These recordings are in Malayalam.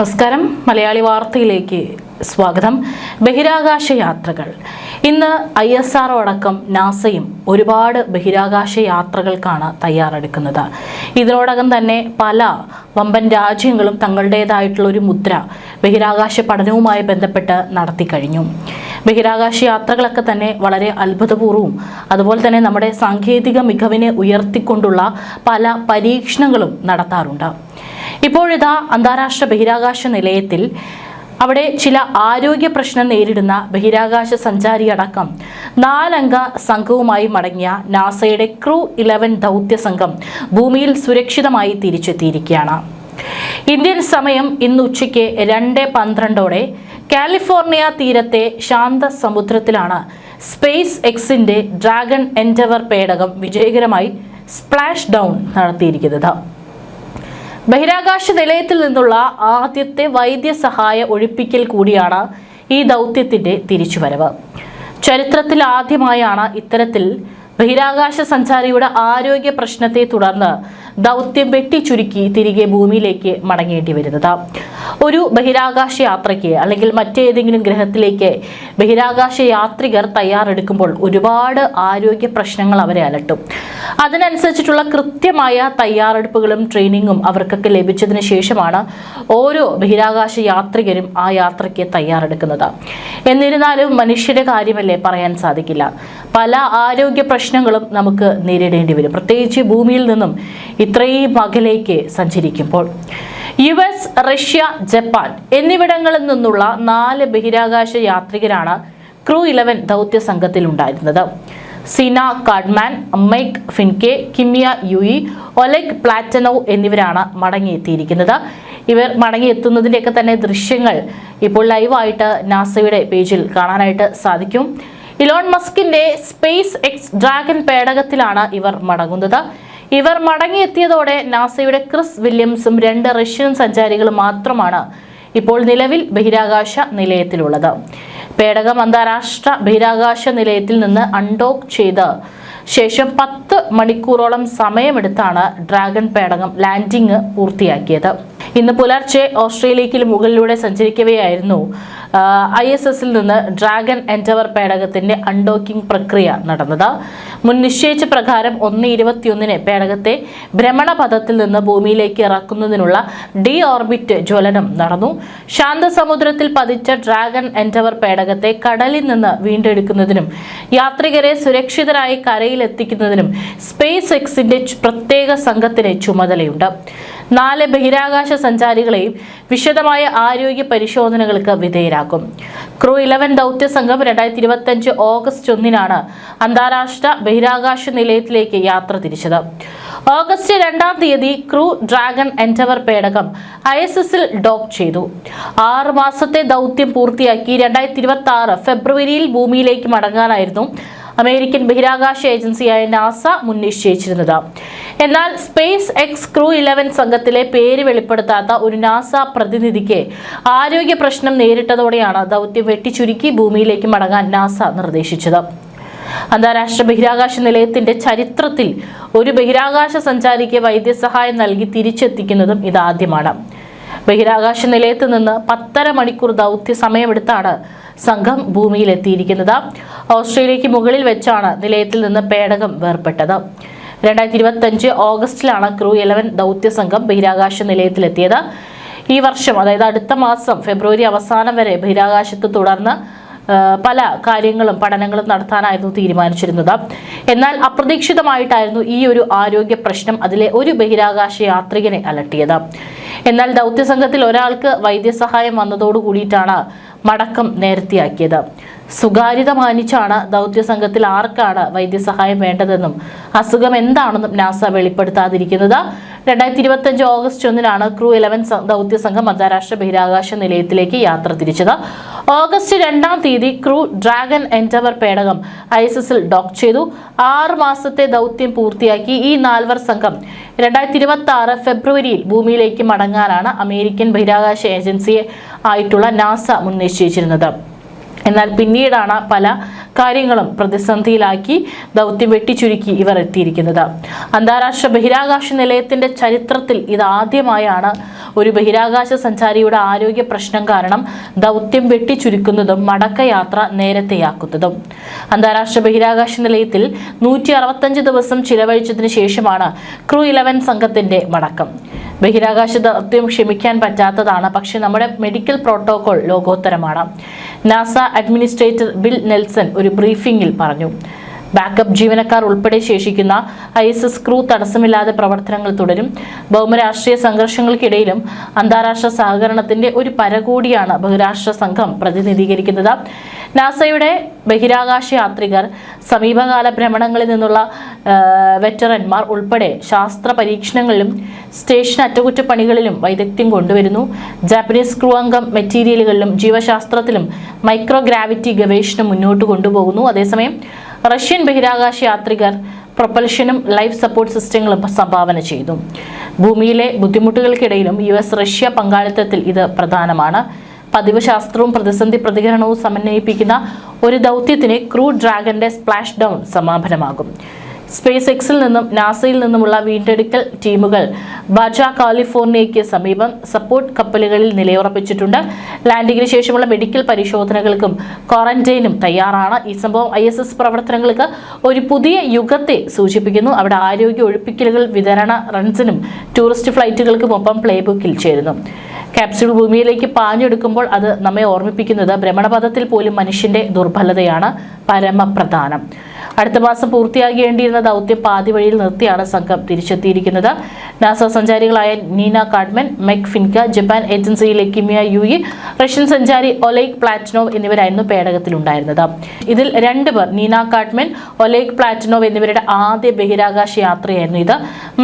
നമസ്കാരം. മലയാളി വാർത്തയിലേക്ക് സ്വാഗതം. ബഹിരാകാശ യാത്രകൾ. ഇന്ന് ഐ എസ് ആർ അടക്കം നാസയും ഒരുപാട് ബഹിരാകാശ യാത്രകൾക്കാണ് തയ്യാറെടുക്കുന്നത്. ഇതിനോടകം തന്നെ പല വമ്പൻ രാജ്യങ്ങളും തങ്ങളുടേതായിട്ടുള്ള ഒരു മുദ്ര ബഹിരാകാശ പഠനവുമായി ബന്ധപ്പെട്ട് നടത്തി കഴിഞ്ഞു. ബഹിരാകാശ യാത്രകളൊക്കെ തന്നെ വളരെ അത്ഭുതപൂർവവും അതുപോലെ തന്നെ നമ്മുടെ സാങ്കേതിക മികവിനെ ഉയർത്തിക്കൊണ്ടുള്ള പല പരീക്ഷണങ്ങളും നടത്താറുണ്ട്. ഇപ്പോഴിതാ അന്താരാഷ്ട്ര ബഹിരാകാശ നിലയത്തിൽ അവിടെ ചില ആരോഗ്യ പ്രശ്നം നേരിടുന്ന ബഹിരാകാശ സഞ്ചാരി അടക്കം നാലംഗ സംഘവുമായി മടങ്ങിയ നാസയുടെ ക്രൂ ഇലവൻ ദൗത്യ സംഘം ഭൂമിയിൽ സുരക്ഷിതമായി തിരിച്ചെത്തിയിരിക്കുകയാണ്. ഇന്ത്യൻ സമയം ഇന്ന് ഉച്ചയ്ക്ക് രണ്ട് പന്ത്രണ്ടോടെ കാലിഫോർണിയ തീരത്തെ ശാന്ത സമുദ്രത്തിലാണ് സ്പേസ് എക്സിന്റെ ഡ്രാഗൺ എൻഡവർ പേടകം വിജയകരമായി സ്പ്ലാഷ് ഡൗൺ നടത്തിയിരിക്കുന്നത്. ബഹിരാകാശ നിലയത്തിൽ നിന്നുള്ള ആദ്യത്തെ വൈദ്യസഹായ ഒഴിപ്പിക്കൽ കൂടിയാണ് ഈ ദൗത്യത്തിന്റെ തിരിച്ചുവരവ്. ചരിത്രത്തിൽ ആദ്യമായാണ് ഇത്തരത്തിൽ ബഹിരാകാശ സഞ്ചാരിയുടെ ആരോഗ്യ പ്രശ്നത്തെ തുടർന്ന് ദൗത്യം വെട്ടി വെട്ടിച്ചുരുക്കി തിരികെ ഭൂമിയിലേക്ക് മടങ്ങേണ്ടി വരുന്നത്. ഒരു ബഹിരാകാശ യാത്രയ്ക്ക് അല്ലെങ്കിൽ മറ്റേതെങ്കിലും ഗ്രഹത്തിലേക്ക് ബഹിരാകാശ യാത്രികർ തയ്യാറെടുക്കുമ്പോൾ ഒരുപാട് ആരോഗ്യ പ്രശ്നങ്ങൾ അവരെ അലട്ടും. അതിനനുസരിച്ചിട്ടുള്ള കൃത്യമായ തയ്യാറെടുപ്പുകളും ട്രെയിനിങ്ങും അവർക്കൊക്കെ ലഭിച്ചതിന് ശേഷമാണ് ഓരോ ബഹിരാകാശ യാത്രികരും ആ യാത്രയ്ക്ക് തയ്യാറെടുക്കുന്നത്. എന്നിരുന്നാലും മനുഷ്യരുടെ കാര്യമല്ലേ പറയാൻ സാധിക്കില്ല. പല ആരോഗ്യ പ്രശ്നങ്ങളും നമുക്ക് നേരിടേണ്ടി വരും. പ്രത്യേകിച്ച് ഭൂമിയിൽ നിന്നും ഇത്രയും അകലേക്ക് സഞ്ചരിക്കുമ്പോൾ. യു എസ് റഷ്യ ജപ്പാൻ എന്നിവിടങ്ങളിൽ നിന്നുള്ള നാല് ബഹിരാകാശ യാത്രികരാണ് ക്രൂ ഇലവൻ ദൗത്യ സംഘത്തിലുണ്ടായിരുന്നത് Zena Cardman Mike Fincke Kimiya Yui Oleg Platonov എന്നിവരാണ് മടങ്ങിയെത്തിയിരിക്കുന്നത്. ഇവർ മടങ്ങിയെത്തുന്നതിന്റെയൊക്കെ തന്നെ ദൃശ്യങ്ങൾ ഇപ്പോൾ ലൈവായിട്ട് നാസയുടെ പേജിൽ കാണാനായിട്ട് സാധിക്കും. ഇലോൺ മസ്കിന്റെ സ്പേസ് എക്സ് ഡ്രാഗൺ പേടകത്തിലാണ് ഇവർ മടങ്ങുന്നത്. ഇവർ മടങ്ങിയെത്തിയതോടെ നാസയുടെ ക്രിസ് വില്യംസും രണ്ട് റഷ്യൻ സഞ്ചാരികളും മാത്രമാണ് ഇപ്പോൾ നിലവിൽ ബഹിരാകാശ നിലയത്തിലുള്ളത്. പേടകം അന്താരാഷ്ട്ര ബഹിരാകാശ നിലയത്തിൽ നിന്ന് അൺഡോക്ക് ചെയ്ത് ശേഷം പത്ത് മണിക്കൂറോളം സമയമെടുത്താണ് ഡ്രാഗൺ പേടകം ലാൻഡിംഗ് പൂർത്തിയാക്കിയത്. ഇന്ന് പുലർച്ചെ ഓസ്ട്രേലിയയ്ക്ക് മുകളിലൂടെ സഞ്ചരിക്കവെയായിരുന്നു ഐ എസ് എസിൽ നിന്ന് ഡ്രാഗൺ എൻഡവർ പേടകത്തിന്റെ അൺഡോക്കിംഗ് പ്രക്രിയ നടന്നത്. മുൻ നിശ്ചയിച്ച പ്രകാരം ഒന്ന് ഇരുപത്തിയൊന്നിന് പേടകത്തെ ഭ്രമണപഥത്തിൽ നിന്ന് ഭൂമിയിലേക്ക് ഇറക്കുന്നതിനുള്ള ഡി ഓർബിറ്റ് ജ്വലനം നടന്നു. ശാന്തസമുദ്രത്തിൽ പതിച്ച ഡ്രാഗൺ എൻഡവർ പേടകത്തെ കടലിൽ നിന്ന് വീണ്ടെടുക്കുന്നതിനും യാത്രികരെ സുരക്ഷിതരായി കരയിലെത്തിക്കുന്നതിനും സ്പേസ് എക്സിന്റെ പ്രത്യേക സംഘത്തിന് ചുമതലയുണ്ട്. നാല് ബഹിരാകാശ സഞ്ചാരികളെയും വിശദമായ ആരോഗ്യ പരിശോധനകൾക്ക് വിധേയരാക്കും. ക്രൂ ഇലവൻ ദൗത്യ സംഘം രണ്ടായിരത്തി ഇരുപത്തഞ്ച് ഓഗസ്റ്റ് ഒന്നിനാണ് അന്താരാഷ്ട്ര ബഹിരാകാശ നിലയത്തിലേക്ക് യാത്ര തിരിച്ചത്. ഓഗസ്റ്റ് രണ്ടാം തീയതി ക്രൂ ഡ്രാഗൺ എൻഡവർ പേടകം ഐ എസ് എസിൽ ഡോക്ക് ചെയ്തു. ആറ് മാസത്തെ ദൗത്യം പൂർത്തിയാക്കി രണ്ടായിരത്തി ഇരുപത്തി ആറ് ഫെബ്രുവരിയിൽ ഭൂമിയിലേക്ക് മടങ്ങാനായിരുന്നു അമേരിക്കൻ ബഹിരാകാശ ഏജൻസിയായ നാസ മുൻ നിശ്ചയിച്ചിരുന്നത് എന്നാൽ സ്പേസ് എക്സ് ക്രൂ ഇലവൻ സംഘത്തിലെ പേര് വെളിപ്പെടുത്താത്ത ഒരു നാസ പ്രതിനിധിക്ക് ആരോഗ്യ പ്രശ്നം നേരിട്ടതോടെയാണ് ദൗത്യം വെട്ടിച്ചുരുക്കി ഭൂമിയിലേക്ക് മടങ്ങാൻ നാസ നിർദ്ദേശിച്ചത്. അന്താരാഷ്ട്ര ബഹിരാകാശ നിലയത്തിന്റെ ചരിത്രത്തിൽ ഒരു ബഹിരാകാശ സഞ്ചാരിക്ക് വൈദ്യസഹായം നൽകി തിരിച്ചെത്തിക്കുന്നതും ഇതാദ്യമാണ്. ബഹിരാകാശ നിലയത്ത് നിന്ന് പത്തര മണിക്കൂർ ദൗത്യ സമയമെടുത്താണ് സംഘം ഭൂമിയിൽ എത്തിയിരിക്കുന്നത് ഓസ്ട്രേലിയക്ക് മുകളിൽ വെച്ചാണ് നിലയത്തിൽ നിന്ന് പേടകം വേർപെട്ടത് രണ്ടായിരത്തി ഇരുപത്തഞ്ച് ഓഗസ്റ്റിലാണ് ക്രൂ ഇലവൻ ദൗത്യ സംഘം ബഹിരാകാശ നിലയത്തിലെത്തിയത്. ഈ വർഷം അതായത് അടുത്ത മാസം ഫെബ്രുവരി അവസാനം വരെ ബഹിരാകാശത്ത് തുടർന്ന് പല കാര്യങ്ങളും പഠനങ്ങളും നടത്താനായിരുന്നു തീരുമാനിച്ചിരുന്നത്. എന്നാൽ അപ്രതീക്ഷിതമായിട്ടായിരുന്നു ഈ ഒരു ആരോഗ്യ പ്രശ്നം അതിലെ ഒരു ബഹിരാകാശ യാത്രികനെ അലട്ടിയത്. എന്നാൽ ദൗത്യ സംഘത്തിൽ ഒരാൾക്ക് വൈദ്യസഹായം വന്നതോടു കൂടിയിട്ടാണ് മടക്കം നേരത്തെയാക്കിയത്. സ്വകാര്യത മാനിച്ചാണ് ദൗത്യസംഘത്തിൽ ആർക്കാണ് വൈദ്യസഹായം വേണ്ടതെന്നും അസുഖം എന്താണെന്നും നാസ വെളിപ്പെടുത്താതിരിക്കുന്നത്. രണ്ടായിരത്തി ഇരുപത്തഞ്ച് ഓഗസ്റ്റ് ഒന്നിനാണ് ക്രൂ ഇലവൻ ദൗത്യ സംഘം അന്താരാഷ്ട്ര ബഹിരാകാശ നിലയത്തിലേക്ക് യാത്ര തിരിച്ചത്. ഓഗസ്റ്റ് രണ്ടാം തീയതി ക്രൂ ഡ്രാഗൺ എൻഡവർ പേടകം ഐ എസ് എസിൽ ഡോക്ക് ചെയ്തു. ആറ് മാസത്തെ ദൗത്യം പൂർത്തിയാക്കി ഈ നാൽവർ സംഘം രണ്ടായിരത്തി ഇരുപത്തി ആറ് ഫെബ്രുവരിയിൽ ഭൂമിയിലേക്ക് മടങ്ങാനാണ് അമേരിക്കൻ ബഹിരാകാശ ഏജൻസിയെ ആയിട്ടുള്ള നാസ മുൻ നിശ്ചയിച്ചിരുന്നത് എന്നാൽ പിന്നീടാണ് പല കാര്യങ്ങളും പ്രതിസന്ധിയിലാക്കി ദൗത്യം വെട്ടിച്ചുരുക്കി ഇവർ എത്തിയിരിക്കുന്നത്. അന്താരാഷ്ട്ര ബഹിരാകാശ നിലയത്തിന്റെ ചരിത്രത്തിൽ ഇതാദ്യമായാണ് ഒരു ബഹിരാകാശ സഞ്ചാരിയുടെ ആരോഗ്യ പ്രശ്നം കാരണം ദൗത്യം വെട്ടിച്ചുരുക്കുന്നതും മടക്കയാത്ര നേരത്തെയാക്കുന്നതും. അന്താരാഷ്ട്ര ബഹിരാകാശ നിലയത്തിൽ നൂറ്റി ദിവസം ചിലവഴിച്ചതിന് ശേഷമാണ് ക്രൂ ഇലവൻ സംഘത്തിന്റെ മടക്കം. ബഹിരാകാശ ദൗത്യം ക്ഷമിക്കാൻ പറ്റാത്തതാണ്. പക്ഷെ നമ്മുടെ മെഡിക്കൽ പ്രോട്ടോകോൾ ലോകോത്തരമാണ്. നാസ അഡ്മിനിസ്ട്രേറ്റർ ബിൽ നെൽസൺ ഒരു ബ്രീഫിംഗിൽ പറഞ്ഞു. ബാക്കപ്പ് ജീവനക്കാർ ഉൾപ്പെടെ ശേഷിക്കുന്ന ഐ എസ് എസ് ക്രൂ തടസ്സമില്ലാതെ പ്രവർത്തനങ്ങൾ തുടരും. ഭൗമരാഷ്ട്രീയ സംഘർഷങ്ങൾക്കിടയിലും അന്താരാഷ്ട്ര സഹകരണത്തിന്റെ ഒരു പരകൂടിയാണ് ബഹുരാഷ്ട്ര സംഘം പ്രതിനിധീകരിക്കുന്നത്. നാസയുടെ ബഹിരാകാശ യാത്രികർ സമീപകാല ഭ്രമണങ്ങളിൽ നിന്നുള്ള വെറ്ററന്മാർ ഉൾപ്പെടെ ശാസ്ത്ര പരീക്ഷണങ്ങളിലും സ്റ്റേഷൻ അറ്റകുറ്റപ്പണികളിലും വൈദഗ്ധ്യം കൊണ്ടുവരുന്നു. ജാപ്പനീസ് ക്രൂ അംഗം മെറ്റീരിയലുകളിലും ജീവശാസ്ത്രത്തിലും മൈക്രോഗ്രാവിറ്റി ഗവേഷണം മുന്നോട്ട് കൊണ്ടുപോകുന്നു. അതേസമയം റഷ്യൻ ബഹിരാകാശ യാത്രികർ പ്രൊപ്പൽഷനും ലൈഫ് സപ്പോർട്ട് സിസ്റ്റങ്ങളും സംഭാവന ചെയ്തു. ഭൂമിയിലെ ബുദ്ധിമുട്ടുകൾക്കിടയിലും യു എസ് റഷ്യ പങ്കാളിത്തത്തിൽ ഇത് പ്രധാനമാണ്. പതിവ് ശാസ്ത്രവും പ്രതിസന്ധി പ്രതികരണവും സമന്വയിപ്പിക്കുന്ന ഒരു ദൗത്യത്തിന് ക്രൂ ഡ്രാഗന്റെ സ്പ്ലാഷ് ഡൗൺ സമാപനമാകും. സ്പേസ് എക്സിൽ നിന്നും നാസയിൽ നിന്നുമുള്ള വീണ്ടെടുക്കൽ ടീമുകൾ ബാജ കാലിഫോർണിയയ്ക്ക് സമീപം സപ്പോർട്ട് കപ്പലുകളിൽ നിലയുറപ്പിച്ചിട്ടുണ്ട്. ലാൻഡിങ്ങിന് ശേഷമുള്ള മെഡിക്കൽ പരിശോധനകൾക്കും ക്വാറന്റൈനും തയ്യാറാണ്. ഈ സംഭവം ഐ പ്രവർത്തനങ്ങൾക്ക് ഒരു പുതിയ യുഗത്തെ സൂചിപ്പിക്കുന്നു. അവിടെ ആരോഗ്യ ഒഴിപ്പിക്കലുകൾ വിതരണ റൺസിനും ടൂറിസ്റ്റ് ഫ്ലൈറ്റുകൾക്കും ഒപ്പം പ്ലേബുക്കിൽ ചേരുന്നു. ക്യാപ്സ്യൂൾ ഭൂമിയിലേക്ക് പാഞ്ഞെടുക്കുമ്പോൾ അത് നമ്മെ ഓർമ്മിപ്പിക്കുന്നത് ഭ്രമണപഥത്തിൽ പോലും മനുഷ്യന്റെ ദുർബലതയാണ് പരമപ്രധാനം. അടുത്ത മാസം പൂർത്തിയാകേണ്ടിയിരുന്ന ദൗത്യം പാതി വഴിയിൽ നിർത്തിയാണ് സംഘം തിരിച്ചെത്തിയിരിക്കുന്നത്. NASA സഞ്ചാരികളായ Zena Cardman Mike Fincke Japan ഏജൻസിയിലെ Kimiya Yui Russian സഞ്ചാരി ഒലൈക് പ്ലാറ്റിനോവ് എന്നിവരായിരുന്നു പേടകത്തിലുണ്ടായിരുന്നത്. ഇതിൽ രണ്ടുപേർ നീന കാഡ്മൻ ഒലൈക് പ്ലാറ്റിനോവ് എന്നിവരുടെ ആദ്യ ബഹിരാകാശ യാത്രയായിരുന്നു ഇത്.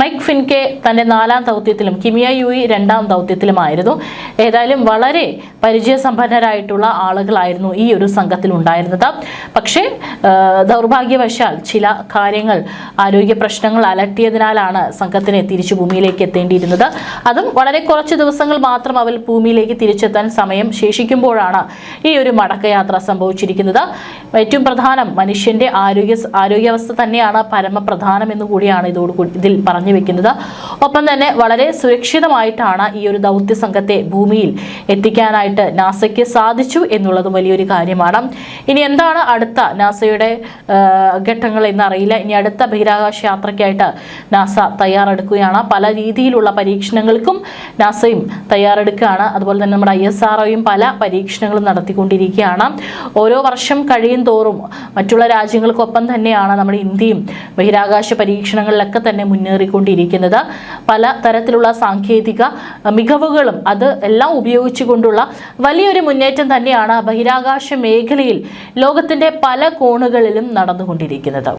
മൈക്ക് ഫിൻകെ തന്റെ നാലാം ദൗത്യത്തിലും കിമിയ യുയി രണ്ടാം ദൗത്യത്തിലുമായിരുന്നു. ഏതായാലും വളരെ പരിചയസമ്പന്നരായിട്ടുള്ള ആളുകളായിരുന്നു ഈ ഒരു സംഘത്തിൽ ഉണ്ടായിരുന്നത് പക്ഷേ ദൗർഭാഗ്യവശാൽ ചില കാര്യങ്ങൾ ആരോഗ്യ പ്രശ്നങ്ങൾ അലട്ടിയതിനാലാണ് സംഘത്തിനെ തിരിച്ചു ഭൂമിയിലേക്ക് എത്തേണ്ടിയിരുന്നത്. അതും വളരെ കുറച്ച് ദിവസങ്ങൾ മാത്രം അവൽ ഭൂമിയിലേക്ക് തിരിച്ചെത്താൻ സമയം ശേഷിക്കുമ്പോഴാണ് ഈ ഒരു മടക്കയാത്ര സംഭവിച്ചിരിക്കുന്നത്. ഏറ്റവും പ്രധാനം മനുഷ്യന്റെ ആരോഗ്യ ആരോഗ്യാവസ്ഥ തന്നെയാണ് പരമപ്രധാനം എന്ന് കൂടിയാണ് ഇതോടുകൂടി ഇതിൽ പറഞ്ഞു വെക്കുന്നത്. ഒപ്പം തന്നെ വളരെ സുരക്ഷിതമായിട്ടാണ് ഈ ഒരു ദൗത്യ സംഘത്തെ ഭൂമിയിൽ എത്തിക്കാനായിട്ട് നാസയ്ക്ക് സാധിച്ചു എന്നുള്ളതും വലിയൊരു കാര്യമാണ്. ഇനി എന്താണ് അടുത്ത നാസയുടെ ഘട്ടങ്ങൾ എന്നറിയില്ല. ഇനി അടുത്ത ബഹിരാകാശ യാത്രയ്ക്കായിട്ട് നാസ തയ്യാറെടുക്കുകയാണ്. പല രീതിയിലുള്ള പരീക്ഷണങ്ങൾക്കും നാസയും തയ്യാറെടുക്കുകയാണ്. അതുപോലെ തന്നെ നമ്മുടെ ഐ എസ് ആർഒയും പല പരീക്ഷണങ്ങളും നടത്തിക്കൊണ്ടിരിക്കുകയാണ്. ഓരോ വർഷം കഴിയും തോറും മറ്റുള്ള രാജ്യങ്ങൾക്കൊപ്പം തന്നെയാണ് നമ്മുടെ ഇന്ത്യയും ബഹിരാകാശ പരീക്ഷണങ്ങളിലൊക്കെ തന്നെ മുന്നേറിക്കൊണ്ടിരിക്കുന്നത്. പല തരത്തിലുള്ള സാങ്കേതിക മികവുകളും അത് എല്ലാം ഉപയോഗിച്ചുകൊണ്ടുള്ള വലിയൊരു മുന്നേറ്റം തന്നെയാണ് ബഹിരാകാശ മേഖലയിൽ ലോകത്തിന്റെ പല കോണുകളിലും നടന്നുകൊണ്ടിരിക്കുന്നത്.